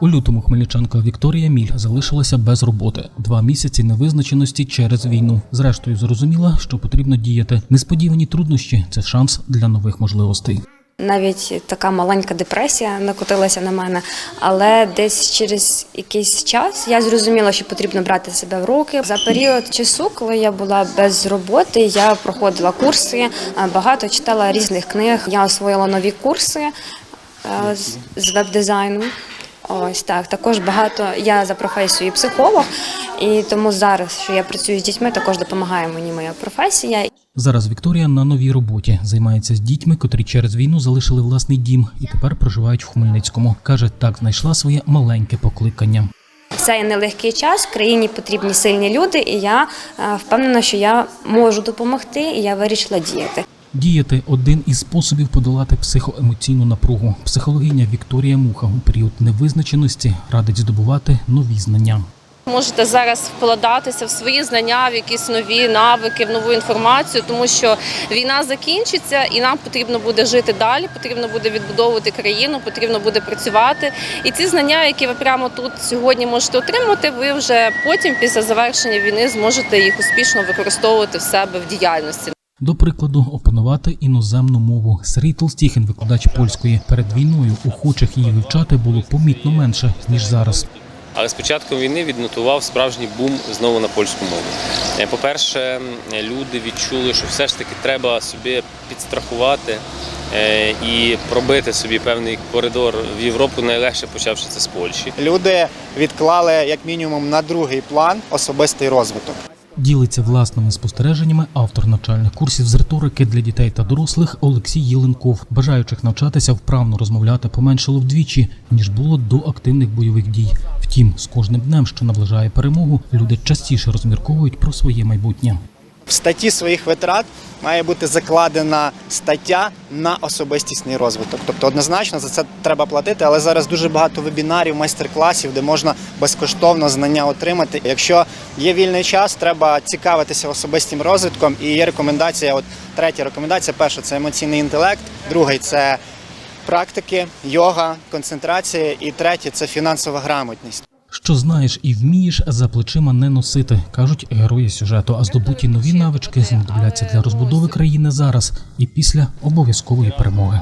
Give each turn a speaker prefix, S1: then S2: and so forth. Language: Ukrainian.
S1: У лютому хмельничанка Вікторія Міль залишилася без роботи. Два місяці невизначеності через війну. Зрештою, зрозуміла, що потрібно діяти. Несподівані труднощі це шанс для нових можливостей.
S2: Навіть така маленька депресія накотилася на мене, але десь через якийсь час я зрозуміла, що потрібно брати себе в руки. За період часу, коли я була без роботи, я проходила курси, багато читала різних книг. Я освоїла нові курси е, з веб-дизайну. Ось так. Також багато я за професією психолог, і тому зараз, що я працюю з дітьми, також допомагає мені моя професія.
S1: Зараз Вікторія на новій роботі займається з дітьми, котрі через війну залишили власний дім і тепер проживають в Хмельницькому. каже, так знайшла своє маленьке покликання.
S2: В цей нелегкий час країні потрібні сильні люди, і я е, впевнена, що я можу допомогти, і я вирішила діяти.
S1: Діяти один із способів подолати психоемоційну напругу. Психологиня Вікторія Муха у період невизначеності радить здобувати нові знання.
S3: Можете зараз вкладатися в свої знання, в якісь нові навики, в нову інформацію, тому що війна закінчиться, і нам потрібно буде жити далі. Потрібно буде відбудовувати країну, потрібно буде працювати. І ці знання, які ви прямо тут сьогодні можете отримати, ви вже потім, після завершення війни, зможете їх успішно використовувати в себе в діяльності.
S1: До прикладу, опанувати іноземну мову. Сергій Толстіхин, викладач польської, перед війною охочих її вивчати було помітно менше ніж зараз.
S4: Але з початком війни віднотував справжній бум знову на польську мову. Е, По-перше, люди відчули, що все ж таки треба собі підстрахувати е, і пробити собі певний коридор в Європу найлегше почавши це з Польщі.
S5: Люди відклали як мінімум на другий план особистий розвиток.
S1: Ділиться власними спостереженнями автор навчальних курсів з риторики для дітей та дорослих Олексій Єленков. Бажаючих навчатися вправно розмовляти поменшало вдвічі, ніж було до активних бойових дій. Втім, з кожним днем, що наближає перемогу, люди частіше розмірковують про своє майбутнє.
S5: В статті своїх витрат має бути закладена стаття на особистісний розвиток. Тобто однозначно за це треба платити, але зараз дуже багато вебінарів, майстер-класів, де можна безкоштовно знання отримати. Якщо є вільний час, треба цікавитися особистим розвитком. І є рекомендація. От третя рекомендація: перша це емоційний інтелект, другий це практики, йога, концентрація, і третє це фінансова грамотність.
S1: Що знаєш і вмієш, за плечима не носити, кажуть герої сюжету. А здобуті нові навички знадобляться для розбудови країни зараз і після обов'язкової перемоги.